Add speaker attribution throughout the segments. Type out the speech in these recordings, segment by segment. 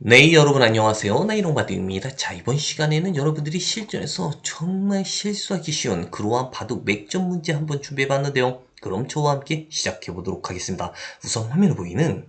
Speaker 1: 네, 여러분 안녕하세요. 나이롱바드입니다. 자, 이번 시간에는 여러분들이 실전에서 정말 실수하기 쉬운 그러한 바둑 맥점 문제 한번 준비해봤는데요. 그럼 저와 함께 시작해보도록 하겠습니다. 우선 화면에 보이는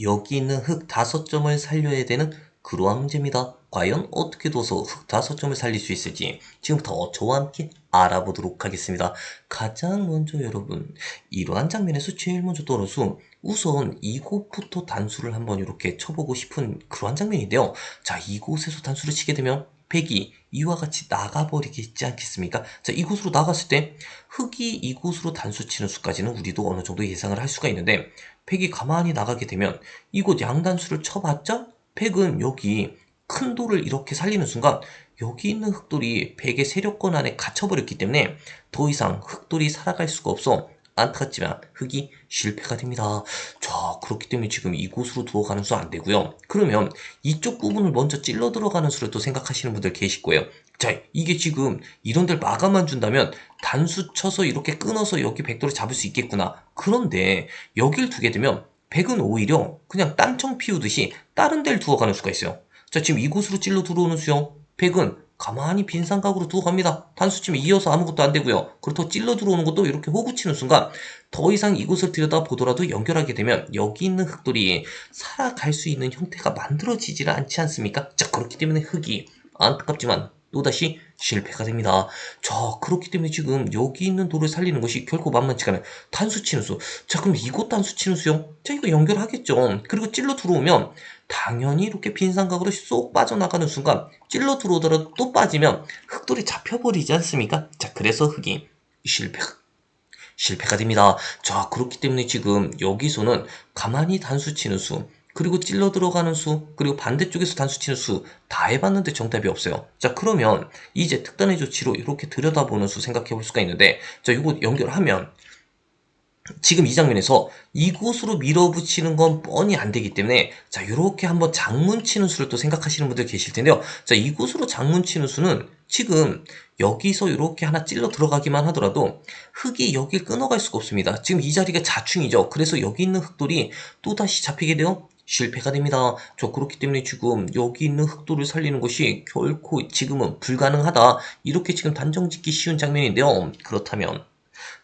Speaker 1: 여기 있는 흙 다섯 점을 살려야 되는 그러한 문제입니다. 과연 어떻게 둬서 흙 다섯 점을 살릴 수 있을지 지금부터 저와 함께 알아보도록 하겠습니다. 가장 먼저 여러분 이러한 장면에서 제일 먼저 떠오르수 우선 이곳부터 단수를 한번 이렇게 쳐보고 싶은 그러한 장면인데요. 자 이곳에서 단수를 치게 되면 백이 이와 같이 나가버리겠지 않겠습니까? 자 이곳으로 나갔을 때 흙이 이곳으로 단수 치는 수까지는 우리도 어느 정도 예상을 할 수가 있는데 팩이 가만히 나가게 되면 이곳 양단수를 쳐봤자 팩은 여기 큰 돌을 이렇게 살리는 순간 여기 있는 흑돌이 팩의 세력권 안에 갇혀버렸기 때문에 더 이상 흑돌이 살아갈 수가 없어 안타깝지만 흑이 실패가 됩니다. 자 그렇기 때문에 지금 이곳으로 두어가는 수 안 되고요. 그러면 이쪽 부분을 먼저 찔러 들어가는 수를 또 생각하시는 분들 계실 거예요. 자 이게 지금 이런 데를 마감만 준다면 단수 쳐서 이렇게 끊어서 여기 백돌을 잡을 수 있겠구나. 그런데 여길 두게 되면 백은 오히려 그냥 딴청 피우듯이 다른 데를 두어가는 수가 있어요. 자, 지금 이곳으로 찔러 들어오는 수요. 백은 가만히 빈 삼각으로 두어 갑니다. 단수 치면 이어서 아무것도 안 되고요. 그렇다고 찔러 들어오는 것도 이렇게 호구 치는 순간 더 이상 이곳을 들여다 보더라도 연결하게 되면 여기 있는 흙돌이 살아갈 수 있는 형태가 만들어지질 않지 않습니까? 자, 그렇기 때문에 흙이 안타깝지만 또다시 실패가 됩니다. 자, 그렇기 때문에 지금 여기 있는 돌을 살리는 것이 결코 만만치가 않아요. 단수 치는 수. 자, 그럼 이곳 단수 치는 수요? 자, 이거 연결하겠죠. 그리고 찔러 들어오면 당연히 이렇게 빈 삼각으로 쏙 빠져나가는 순간 찔러 들어오더라도 또 빠지면 흙돌이 잡혀버리지 않습니까? 자, 그래서 흙이 실패, 실패가 됩니다. 자, 그렇기 때문에 지금 여기서는 가만히 단수 치는 수, 그리고 찔러 들어가는 수, 그리고 반대쪽에서 단수 치는 수 다 해봤는데 정답이 없어요. 자, 그러면 이제 특단의 조치로 이렇게 들여다보는 수 생각해 볼 수가 있는데, 자, 이거 연결하면 지금 이 장면에서 이곳으로 밀어붙이는 건 뻔히 안 되기 때문에 자 이렇게 한번 장문 치는 수를 또 생각하시는 분들 계실 텐데요. 자 이곳으로 장문 치는 수는 지금 여기서 이렇게 하나 찔러 들어가기만 하더라도 흙이 여길 끊어갈 수가 없습니다. 지금 이 자리가 자충이죠. 그래서 여기 있는 흙돌이 또다시 잡히게 되어 실패가 됩니다. 저 그렇기 때문에 지금 여기 있는 흑돌을 살리는 것이 결코 지금은 불가능하다. 이렇게 지금 단정 짓기 쉬운 장면인데요. 그렇다면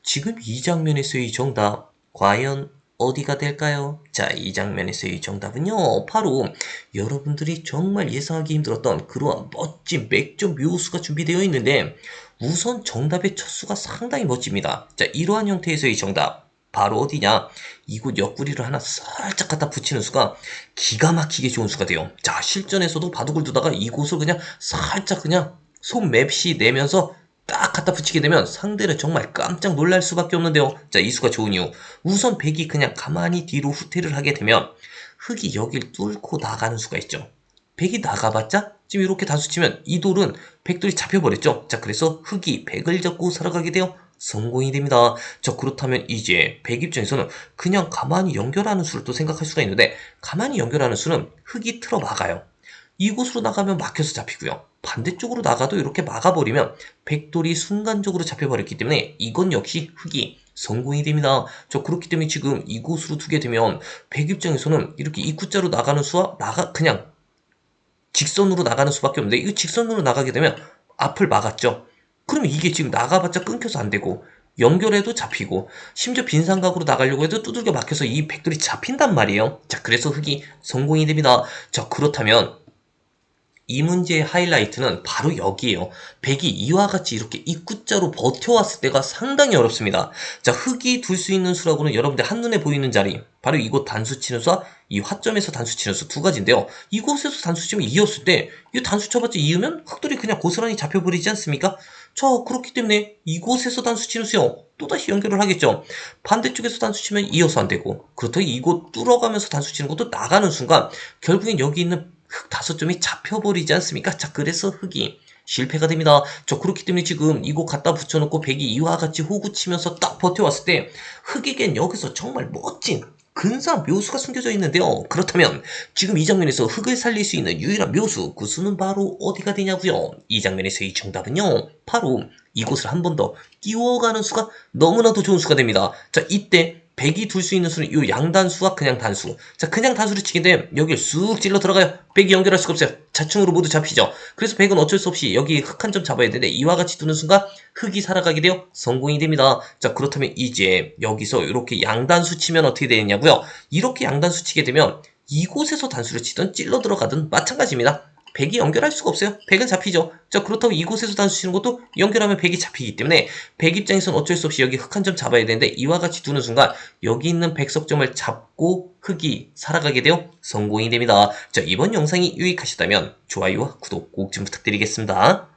Speaker 1: 지금 이 장면에서의 정답 과연 어디가 될까요? 자, 이 장면에서의 정답은요, 바로 여러분들이 정말 예상하기 힘들었던 그러한 멋진 맥점 묘수가 준비되어 있는데, 우선 정답의 첫 수가 상당히 멋집니다. 자, 이러한 형태에서의 정답. 바로 어디냐? 이곳 옆구리를 하나 살짝 갖다 붙이는 수가 기가 막히게 좋은 수가 돼요. 자, 실전에서도 바둑을 두다가 이곳을 그냥 살짝 그냥 손 맵시 내면서 딱 갖다 붙이게 되면 상대는 정말 깜짝 놀랄 수밖에 없는데요. 자, 이 수가 좋은 이유. 우선 백이 그냥 가만히 뒤로 후퇴를 하게 되면 흙이 여길 뚫고 나가는 수가 있죠. 백이 나가봤자 지금 이렇게 다수 치면 이 돌은 백돌이 잡혀버렸죠. 자, 그래서 흙이 백을 잡고 살아가게 되어 성공이 됩니다. 자, 그렇다면 이제 백 입장에서는 그냥 가만히 연결하는 수를 또 생각할 수가 있는데 가만히 연결하는 수는 흙이 틀어 막아요. 이곳으로 나가면 막혀서 잡히고요. 반대쪽으로 나가도 이렇게 막아버리면 백돌이 순간적으로 잡혀버렸기 때문에 이건 역시 흙이 성공이 됩니다. 저 그렇기 때문에 지금 이곳으로 두게 되면 백 입장에서는 이렇게 입구자로 나가는 수와 나가 그냥 직선으로 나가는 수밖에 없는데 이거 직선으로 나가게 되면 앞을 막았죠. 그러면 이게 지금 나가봤자 끊겨서 안 되고 연결해도 잡히고 심지어 빈 삼각으로 나가려고 해도 두들겨 막혀서 이 백돌이 잡힌단 말이에요. 자 그래서 흙이 성공이 됩니다. 자 그렇다면 이 문제의 하이라이트는 바로 여기에요. 백이 이와 같이 이렇게 입구자로 버텨왔을 때가 상당히 어렵습니다. 자, 흙이 둘 수 있는 수라고는 여러분들 한눈에 보이는 자리, 바로 이곳 단수 치는 수와 이 화점에서 단수 치는 수 두 가지인데요. 이곳에서 단수 치면 이었을 때, 이 단수 쳐봤자 이으면 흙들이 그냥 고스란히 잡혀버리지 않습니까? 저, 그렇기 때문에 이곳에서 단수 치는 수요. 또다시 연결을 하겠죠. 반대쪽에서 단수 치면 이어서 안 되고, 그렇다고 이곳 뚫어가면서 단수 치는 것도 나가는 순간, 결국엔 여기 있는 흙 다섯 점이 잡혀버리지 않습니까? 자, 그래서 흙이 실패가 됩니다. 저 그렇기 때문에 지금 이거 갖다 붙여놓고 백이 이와 같이 호구 치면서 딱 버텨왔을 때 흙에겐 여기서 정말 멋진 근사한 묘수가 숨겨져 있는데요. 그렇다면 지금 이 장면에서 흙을 살릴 수 있는 유일한 묘수 그 수는 바로 어디가 되냐고요? 이 장면에서의 정답은요. 바로 이곳을 한 번 더 끼워가는 수가 너무나도 좋은 수가 됩니다. 자 이때 100이 둘 수 있는 수는 이 양단수와 그냥 단수. 자, 그냥 단수를 치게 되면 여길 쑥 찔러 들어가요. 100이 연결할 수가 없어요. 자충으로 모두 잡히죠. 그래서 100은 어쩔 수 없이 여기 흙한점 잡아야 되는데 이와 같이 두는 순간 흙이 살아가게 되어 성공이 됩니다. 자, 그렇다면 이제 여기서 이렇게 양단수 치면 어떻게 되느냐고요? 이렇게 양단수 치게 되면 이곳에서 단수를 치든 찔러 들어가든 마찬가지입니다. 100이 연결할 수가 없어요. 100은 잡히죠. 자, 그렇다고 이곳에서 단수 치는 것도 연결하면 100이 잡히기 때문에 100 입장에서는 어쩔 수 없이 여기 흙한점 잡아야 되는데 이와 같이 두는 순간 여기 있는 백석점을 잡고 흙이 살아가게 되어 성공이 됩니다. 자, 이번 영상이 유익하셨다면 좋아요와 구독 꼭 좀 부탁드리겠습니다.